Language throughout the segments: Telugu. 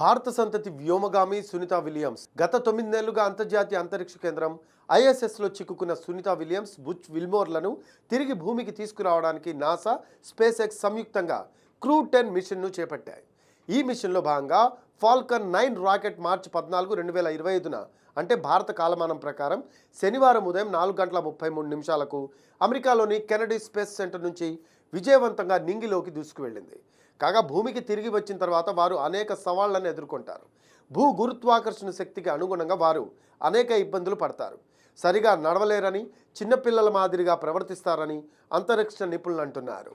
భారత సంతతి వ్యోమగామి సునీత విలియమ్స్. గత తొమ్మిదేళ్ళుగా అంతర్జాతీయ అంతరిక్ష కేంద్రం ఐఎస్ఎస్లో చిక్కుకున్న సునీత విలియమ్స్ బుచ్ విల్మోర్లను తిరిగి భూమికి తీసుకురావడానికి నాసా స్పేస్ ఎక్స్ సంయుక్తంగా క్రూ టెన్ మిషన్ను చేపట్టాయి. ఈ మిషన్లో భాగంగా ఫాల్కన్ నైన్ రాకెట్ మార్చి పద్నాలుగు రెండు వేల ఇరవై ఐదున అంటే భారత కాలమానం ప్రకారం శనివారం ఉదయం నాలుగు గంటల ముప్పై మూడు నిమిషాలకు అమెరికాలోని కెనడీ స్పేస్ సెంటర్ నుంచి విజయవంతంగా నింగిలోకి దూసుకువెళ్ళింది. కాగా భూమికి తిరిగి వచ్చిన తర్వాత వారు అనేక సవాళ్ళను ఎదుర్కొంటారు. భూ గురుత్వాకర్షణ శక్తికి అనుగుణంగా వారు అనేక ఇబ్బందులు పడతారు. సరిగా నడవలేరని చిన్నపిల్లల మాదిరిగా ప్రవర్తిస్తారని అంతరిక్ష నిపుణులు అంటున్నారు.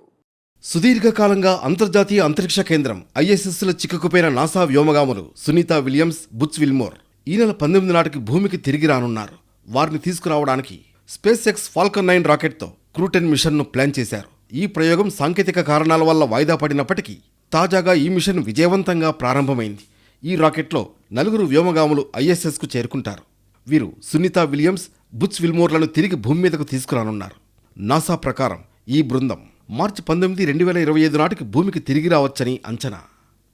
సుదీర్ఘకాలంగా అంతర్జాతీయ అంతరిక్ష కేంద్రం ఐఎస్ఎస్లో చిక్కుకుపోయిన నాసా వ్యోమగాములు సునీత విలియమ్స్ బుచ్ విల్మోర్ ఈ నెల పంతొమ్మిది నాటికి భూమికి తిరిగి రానున్నారు. వారిని తీసుకురావడానికి స్పేస్ ఎక్స్ ఫాల్కన్ నైన్ రాకెట్తో క్రూటెన్ మిషన్ను ప్లాన్ చేశారు. ఈ ప్రయోగం సాంకేతిక కారణాల వల్ల వాయిదా పడినప్పటికీ తాజాగా ఈ మిషన్ విజయవంతంగా ప్రారంభమైంది. ఈ రాకెట్లో నలుగురు వ్యోమగాములు ఐఎస్ఎస్కు చేరుకుంటారు. వీరు సునీత విలియమ్స్ బుచ్ విల్మోర్లను తిరిగి భూమి మీదకు తీసుకురానున్నారు. నాసా ప్రకారం ఈ బృందం మార్చి పంతొమ్మిది రెండు వేల ఇరవై ఐదు నాటికి భూమికి తిరిగి రావచ్చని అంచనా.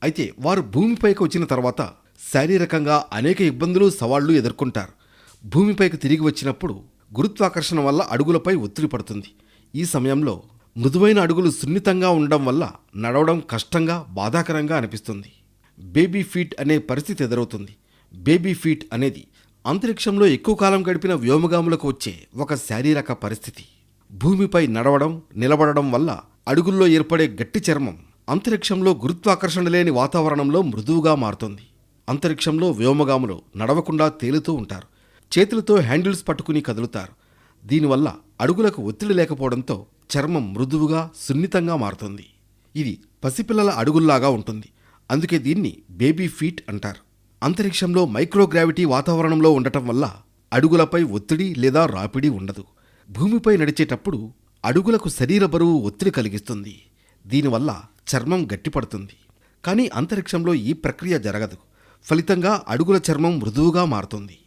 అయితే వారు భూమిపైకి వచ్చిన తర్వాత శారీరకంగా అనేక ఇబ్బందులు సవాళ్ళు ఎదుర్కొంటారు. భూమిపైకి తిరిగి వచ్చినప్పుడు గురుత్వాకర్షణ వల్ల అడుగులపై ఒత్తిడి పడుతుంది. ఈ సమయంలో మృదువైన అడుగులు సున్నితంగా ఉండడం వల్ల నడవడం కష్టంగా బాధాకరంగా అనిపిస్తుంది. బేబీ ఫీట్ అనే పరిస్థితి ఎదురవుతుంది. బేబీ ఫీట్ అనేది అంతరిక్షంలో ఎక్కువ కాలం గడిపిన వ్యోమగాములకు వచ్చే ఒక శారీరక పరిస్థితి. భూమిపై నడవడం నిలబడడం వల్ల అడుగుల్లో ఏర్పడే గట్టి చర్మం అంతరిక్షంలో గురుత్వాకర్షణ లేని వాతావరణంలో మృదువుగా మారుతుంది. అంతరిక్షంలో వ్యోమగాములు నడవకుండా తేలుతూ ఉంటారు. చేతులతో హ్యాండిల్స్ పట్టుకుని కదులుతారు. దీనివల్ల అడుగులకు ఒత్తిడి లేకపోవడంతో చర్మం మృదువుగా సున్నితంగా మారుతుంది. ఇది పసిపిల్లల అడుగుల్లాగా ఉంటుంది. అందుకే దీన్ని బేబీ ఫీట్ అంటారు. అంతరిక్షంలో మైక్రోగ్రావిటీ వాతావరణంలో ఉండటం వల్ల అడుగులపై ఒత్తిడి లేదా రాపిడి ఉండదు. భూమిపై నడిచేటప్పుడు అడుగులకు శరీర బరువు ఒత్తిడి కలిగిస్తుంది. దీనివల్ల చర్మం గట్టిపడుతుంది. కానీ అంతరిక్షంలో ఈ ప్రక్రియ జరగదు. ఫలితంగా అడుగుల చర్మం మృదువుగా మారుతుంది.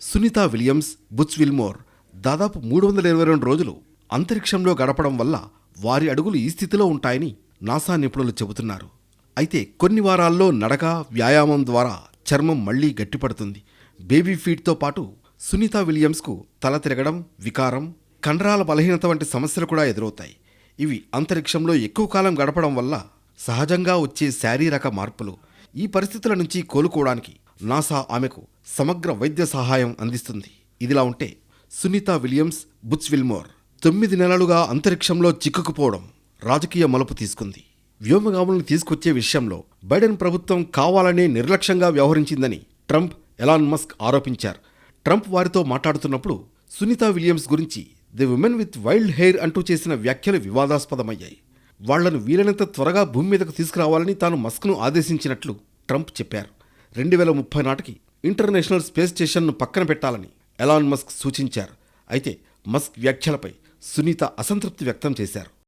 సునీత విలియమ్స్ బుచ్ విల్మోర్ దాదాపు మూడు వందల ఇరవై రెండు రోజులు అంతరిక్షంలో గడపడం వల్ల వారి అడుగులు ఈ స్థితిలో ఉంటాయని నాసా నిపుణులు చెబుతున్నారు. అయితే కొన్ని వారాల్లో నడక వ్యాయామం ద్వారా చర్మం మళ్ళీ గట్టిపడుతుంది. బేబీ ఫీట్తో పాటు సునీత విలియమ్స్కు తల తిరగడం వికారం కండరాల బలహీనత వంటి సమస్యలు కూడా ఎదురవుతాయి. ఇవి అంతరిక్షంలో ఎక్కువ కాలం గడపడం వల్ల సహజంగా వచ్చే శారీరక మార్పులు. ఈ పరిస్థితుల నుంచి కోలుకోవడానికి నాసా ఆమెకు సమగ్ర వైద్య సహాయం అందిస్తుంది. ఇదిలా ఉంటే సునీత విలియమ్స్ బుచ్ విల్మోర్. తొమ్మిది నెలలుగా అంతరిక్షంలో చిక్కుకుపోవడం రాజకీయ మలుపు తీసుకుంది. వ్యోమగాములను తీసుకొచ్చే విషయంలో బైడెన్ ప్రభుత్వం కావాలనే నిర్లక్ష్యంగా వ్యవహరించిందని ట్రంప్ ఎలాన్ మస్క్ ఆరోపించారు. ట్రంప్ వారితో మాట్లాడుతున్నప్పుడు సునీత విలియమ్స్ గురించి the women with wild hair అంటూ చేసిన వ్యాఖ్యలు వివాదాస్పదమయ్యాయి. వాళ్ళను వీలైనంత త్వరగా భూమి మీదకు తీసుకురావాలని తాను మస్క్ను ఆదేశించినట్లు ట్రంప్ చెప్పారు. రెండు వేల ముప్పై నాటికి ఇంటర్నేషనల్ స్పేస్ స్టేషన్ను పక్కన పెట్టాలని ఎలాన్ మస్క్ సూచించారు. అయితే మస్క్ వ్యాఖ్యలపై సునీత అసంతృప్తి వ్యక్తం చేశారు.